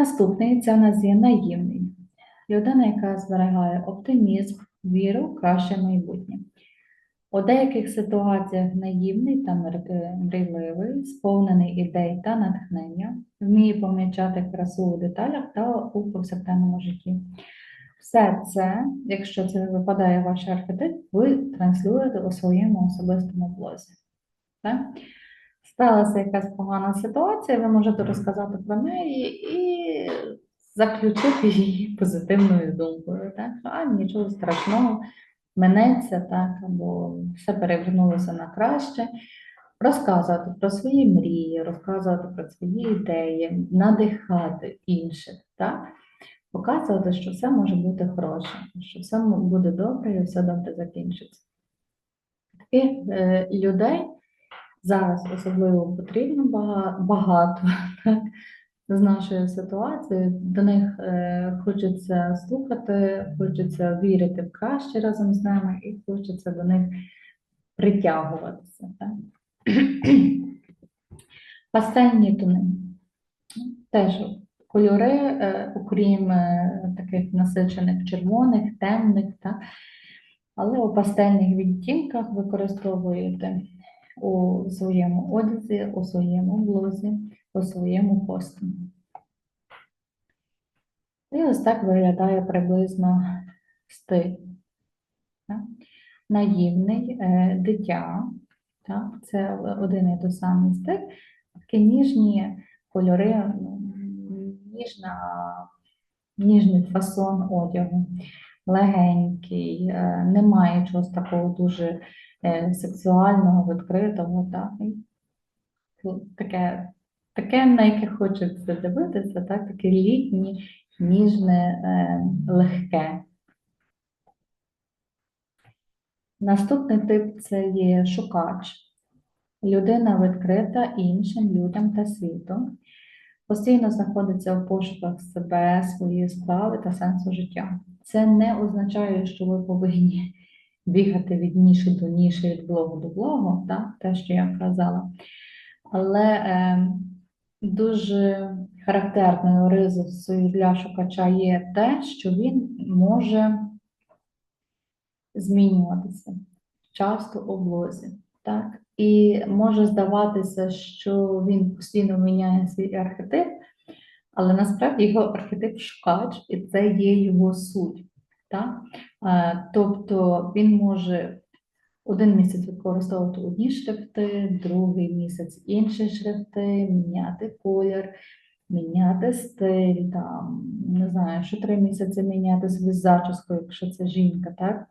Наступний це у нас є наївний. Людина, яка зберігає оптимізм, віру краще майбутнє. У деяких ситуаціях наївний та мрійливий, сповнений ідей та натхнення, вміє помічати красу у деталях та у повсякденному житті. Все це, якщо це випадає ваш архетип, ви транслюєте у своєму особистому блозі. Так? Сталася якась погана ситуація, ви можете розказати про неї і заключити її позитивною думкою. Так? А нічого страшного, минеться, так, або все перевернулося на краще. Розказувати про свої мрії, розказувати про свої ідеї, надихати інших, так? показувати, що все може бути хороше, що все буде добре і все добре закінчиться. Таких е, людей зараз особливо потрібно багато так, з нашою ситуацією. До них е, хочеться слухати, хочеться вірити в краще разом з нами, і хочеться до них притягуватися. Так? Пастельні тони. Теж кольори, е, окрім е, таких насичених червоних, темних, так? але у пастельних відтінках використовуєте у своєму одязі, у своєму блузі, у своєму костюмі. І ось так виглядає приблизно стиль. Наївний, е, дитя, так? це один і той самий стиль, такі ніжні кольори, ну, ніжна, ніжний фасон одягу, легенький, е, немає чогось такого дуже сексуального, відкритого, так? Ну, таке, таке, на яке хочеться дивитися, так? таке літнє, ніжне, е, легке. Наступний тип це є шукач. Людина відкрита іншим людям та світу. Постійно знаходиться в пошуках себе, своєї справи та сенсу життя. Це не означає, що ви повинні бігати від ніші до ніші, від блогу до блогу, так? те, що я казала. Але е, дуже характерною рисою для шукача є те, що він може змінюватися часто у блозі. Так? І може здаватися, що він постійно міняє свій архетип, але насправді його архетип шукач, і це є його суть. Так? Е, Тобто він може один місяць використовувати одні шрифти, другий місяць інші шрифти, міняти колір, міняти стиль, там, не знаю, що три місяці міняти свою зачіску, якщо це жінка, так?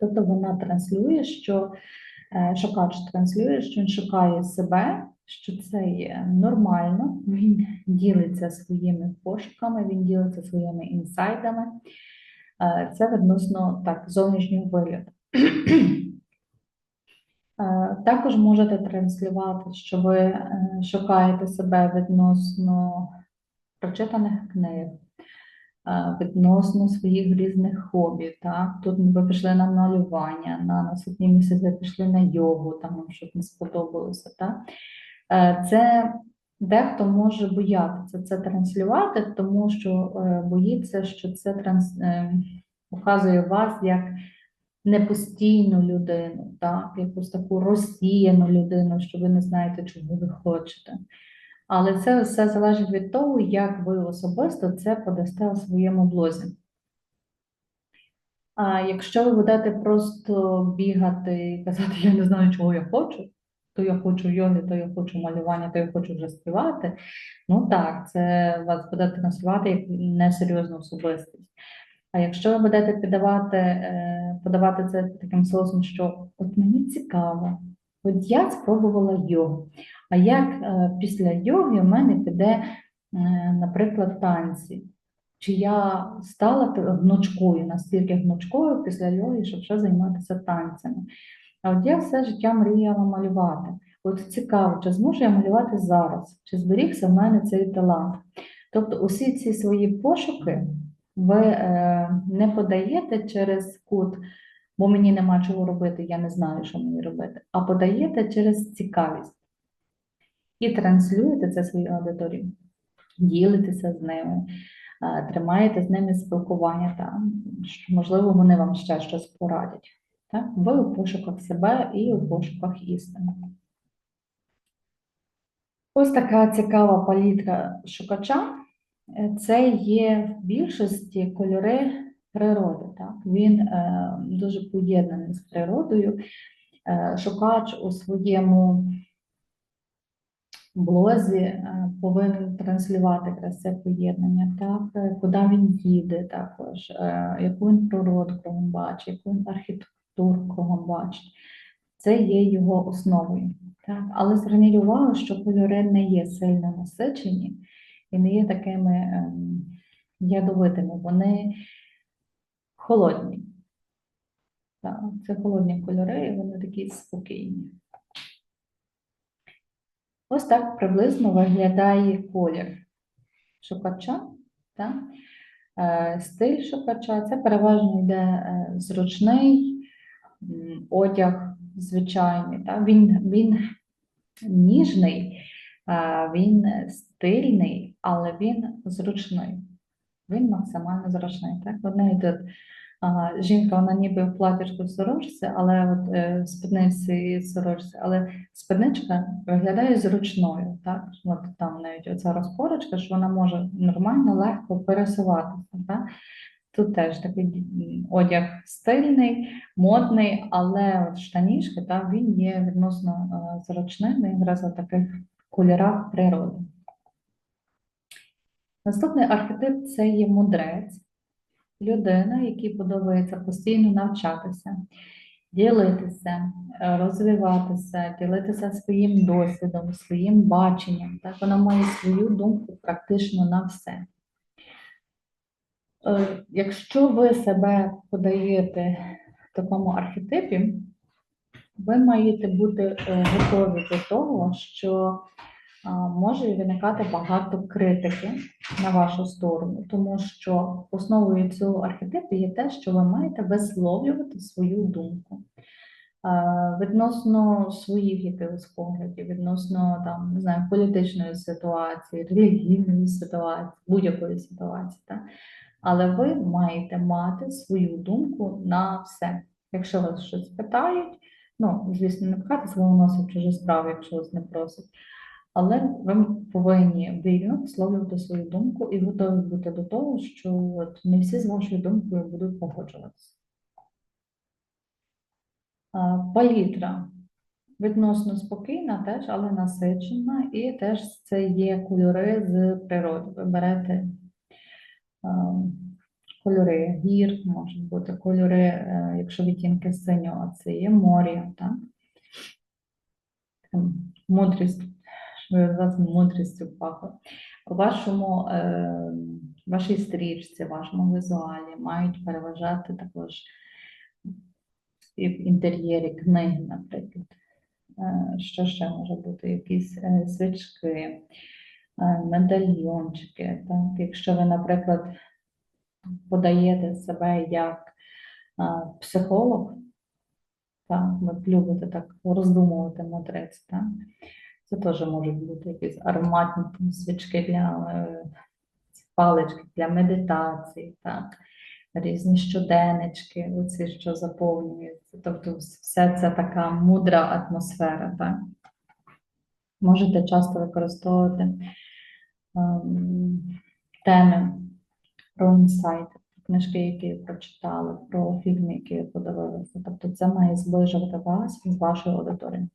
Тобто вона транслює, що е, шукач транслює, що він шукає себе, що це є нормально, він ділиться своїми пошуками, він ділиться своїми інсайдами. Е, Це відносно так, зовнішнього вигляду. Е, Також можете транслювати, що ви е, шукаєте себе відносно прочитаних книг, відносно своїх різних хобі. Так? Тут ви пішли на малювання, на наступний місяць ви пішли на йогу, там щось не сподобалося. Так? Це дехто може боятися це транслювати, тому що е, боїться, що це транс... е, показує вас як непостійну людину, так? якусь таку розсіяну людину, що ви не знаєте, чого ви хочете. Але це все залежить від того, як ви особисто це подасте у своєму блозі. А якщо ви будете просто бігати і казати, я не знаю, чого я хочу, то я хочу йоги, то я хочу малювання, то я хочу вже співати, ну так, це вас буде транслювати як несерйозну особистість. А якщо ви будете піддавати, е, подавати це таким соусом, що от мені цікаво, от я спробувала йогу, а як е, після йоги у мене піде, е, наприклад, танці? Чи я стала гнучкою, настільки гнучкою після йоги, щоб ще займатися танцями? А от я все життя мріяла малювати. От цікаво, чи зможу я малювати зараз? Чи зберігся в мене цей талант? Тобто усі ці свої пошуки ви е, не подаєте через кут, бо мені нема чого робити, я не знаю, що мені робити, а подаєте через цікавість і транслюєте це своїй аудиторії. ділитеся з ними, е, тримаєте з ними спілкування, та, можливо, вони вам ще щось порадять. Так? Ви у пошуках себе і у пошуках істини. Ось така цікава палітра шукача. Це є в більшості кольори природи. Так? Він е, дуже поєднаний з природою. Е, шукач у своєму блозі е, повинен транслювати це поєднання, так? Е, куди він їде також, е, яку він природу кругом бачить, яку він архітектуру бачить. Це є його основою. Так? Але зверніть увагу, що кольори не є сильно насичені і не є такими ем, ядовитими, вони холодні. Так, це холодні кольори, і вони такі спокійні. Ось так приблизно виглядає колір шукача. Так? Е, Стиль шукача це переважно йде е, зручний одяг звичайний. Так? Він, він ніжний, він стильний, але він зручний. Він максимально зручний. Так? В неї тут а, жінка, вона ніби в платічку в сорочці, але от е, в спідниці сорочці, але спідничка виглядає зручною. Так? От там навіть оця розпорочка, що вона може нормально, легко пересуватися. Так? Тут теж такий одяг стильний, модний, але от штанішки, так, він є відносно е, зручним якраз у таких кольорах природи. Наступний архетип це є мудрець, людина, якій подобається постійно навчатися, ділитися, е, розвиватися, ділитися своїм досвідом, своїм баченням. Так? Вона має свою думку практично на все. Е, Якщо ви себе подаєте такому архетипі, ви маєте бути е, готові до того, що може виникати багато критики на вашу сторону, тому що основою цього архетипу є те, що ви маєте висловлювати свою думку. А, Відносно своїх якихось поглядів, відносно там, не знаю, політичної ситуації, релігійної ситуації, будь-якої ситуації. Так? Але ви маєте мати свою думку на все. Якщо вас щось питають, ну, звісно, не пхати свого носа в чужі справи, якщо вас не просять. Але ви повинні вільно висловлювати свою думку і готові бути до того, що от не всі з вашою думкою будуть погоджуватися. Палітра відносно спокійна теж, але насичена, і теж це є кольори з природи. Ви берете кольори гір, можуть бути кольори, е, якщо відтінки синього, це є море, так? Мудрість, що мудрістю пахло. У вашому, е, вашій стрічці, вашому візуалі мають переважати також і в інтер'єрі книги, наприклад. Е, Що ще може бути? Якісь свічки, медальйончики. Так? Якщо ви, наприклад, подаєте себе як а, психолог, так, ви любите так роздумувати мудрець, так? Це теж можуть бути якісь ароматні свічки для е, палички для медитації, так? Різні щоденнички, оці, що заповнюються. Тобто все це така мудра атмосфера, так? Можете часто використовувати теми про інсайт, книжки, які прочитали, про фільми, які ви подивилися. Тобто це має зближувати вас з вашою аудиторією.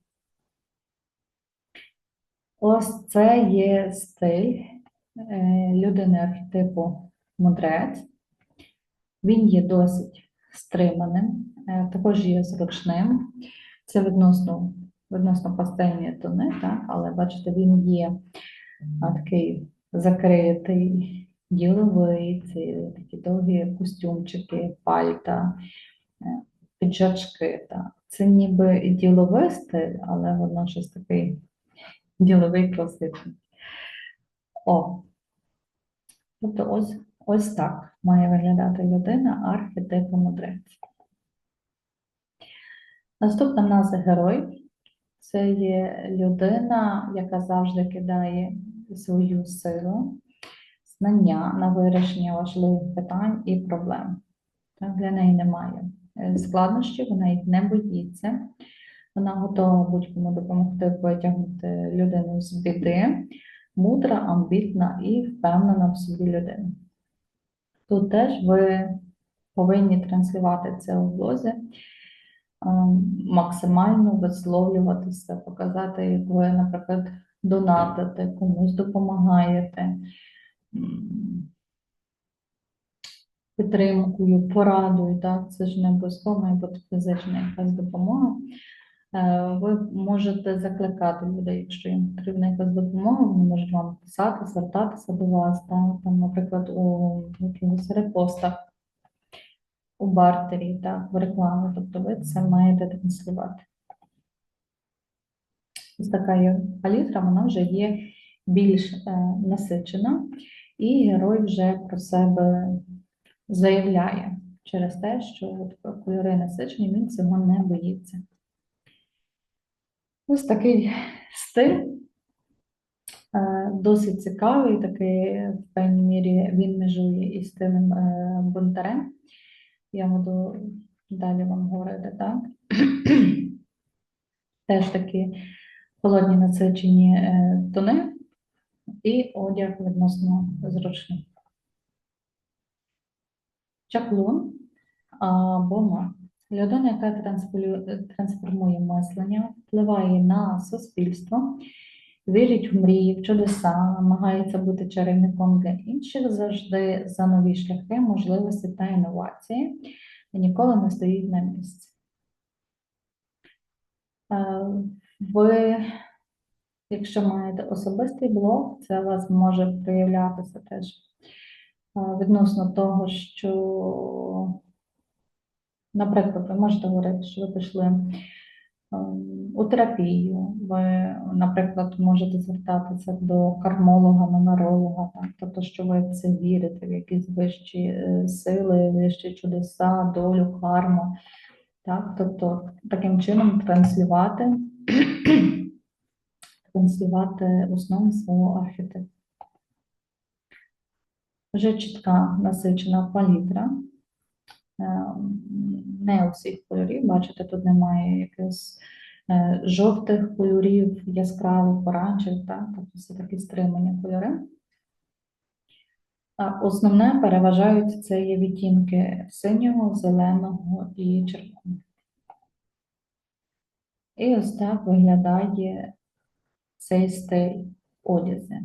Ось це є стиль е, людини архетипу мудрець. Він є досить стриманим, е, також є зручним. Це відносно, відносно пастельні тони, так? але бачите, він є такий закритий, діловий, це такі довгі костюмчики, пальта, е, піджачки. Так. Це ніби і діловий стиль, але водночас такий діловий класичний. О, тобто ось, ось так має виглядати людина архетипу мудрець. Наступна в нас герой. Це є людина, яка завжди кидає свою силу знання на вирішення важливих питань і проблем. Так, для неї немає е, складнощів, вона їх не боїться. Вона готова будь-кому допомогти витягнути людину з біди, мудра, амбітна і впевнена в собі людина. Тут теж ви повинні транслювати це у блозі, ем, максимально висловлюватися, показати, як ви, наприклад, донатите, комусь допомагаєте. Підтримкою, порадою, так, це ж не обов'язково має бути фізична якась допомога. Е, Ви можете закликати людей, якщо їм потрібна якась допомога, вони можуть вам писати, звертатися до вас, так, там, наприклад, у якихось репостах, у бартері, так, в рекламі, тобто ви це маєте транслювати. Ось така є палітра, вона вже є більш е, насичена, і герой вже про себе заявляє через те, що кольори насичені, він цього не боїться. Ось такий стиль. Е, Досить цікавий, такий в певній мірі він межує із стилем е, бунтарем. Я буду далі вам говорити, так? Теж такі холодні насичені е, тони і одяг відносно зручний. Чаклун або маг. Людина, яка трансформує мислення, впливає на суспільство, вірить в мрії, в чудеса, намагається бути чарівником для інших, завжди за нові шляхи, можливості та інновації, і ніколи не стоїть на місці. Ви, якщо маєте особистий блог, це у вас може проявлятися теж відносно того, що Наприклад, ви можете говорити, що ви пішли ем, у терапію, ви, наприклад, можете звертатися до кармолога, нумеролога, так? тобто, що ви в це вірите, в якісь вищі е, сили, вищі чудеса, долю, карму. Так? Тобто, таким чином транслювати, транслювати основи свого архетипу. Вже чітка насичена палітра е, не усіх кольорів. Бачите, тут немає якихось е, жовтих кольорів, яскравих, оранжевих, так? тобто все такі стримані кольори. А Основне переважають це є відтінки синього, зеленого і червоного. І ось так виглядає цей стиль одязі.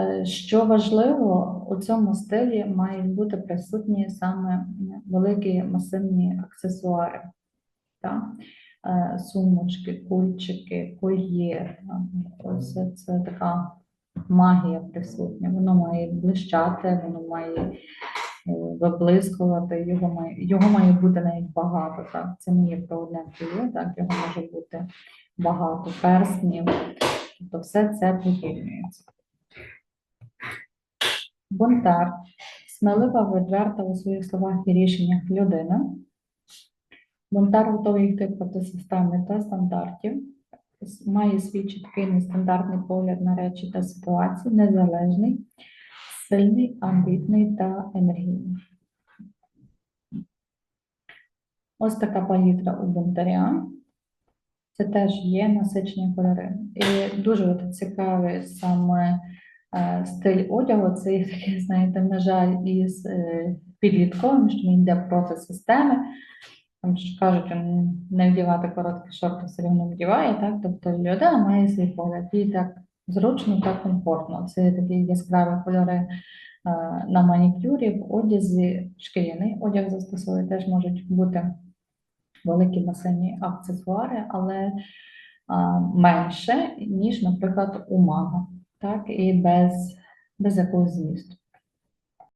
Е, Що важливо, у цьому стилі мають бути присутні саме великі масивні аксесуари, так? Е, сумочки, кульчики, кольєр. Ось це, така магія присутня. Воно має блищати, воно має е, виблискувати, його має, його має бути навіть багато. Так? Це не є про одне кольє, так? його може бути багато перснів. Тобто все це поєднується. Бунтар, смелива, відверта у своїх словах і рішеннях людина. Бунтар готовий йти проти системи та стандартів, має свій чіткий нестандартний погляд на речі та ситуації, незалежний, сильний, амбітний та енергійний. Ось така палітра у бунтаря. Це теж є насичені кольори. І дуже от цікавий саме е, стиль одягу. Це таке, знаєте, на жаль, із е, підлітковим, що він йде проти системи. Там ж кажуть, не вдівати короткі шорти все рівно вдіває, так? Тобто людина має свій погляд. І так зручно та комфортно. Це такі яскраві кольори е, на манікюрі, в одязі, шкіряний одяг застосовує, теж можуть бути великі масивні аксесуари, але менше, ніж, наприклад, у мага, так, і без, без якогось змісту.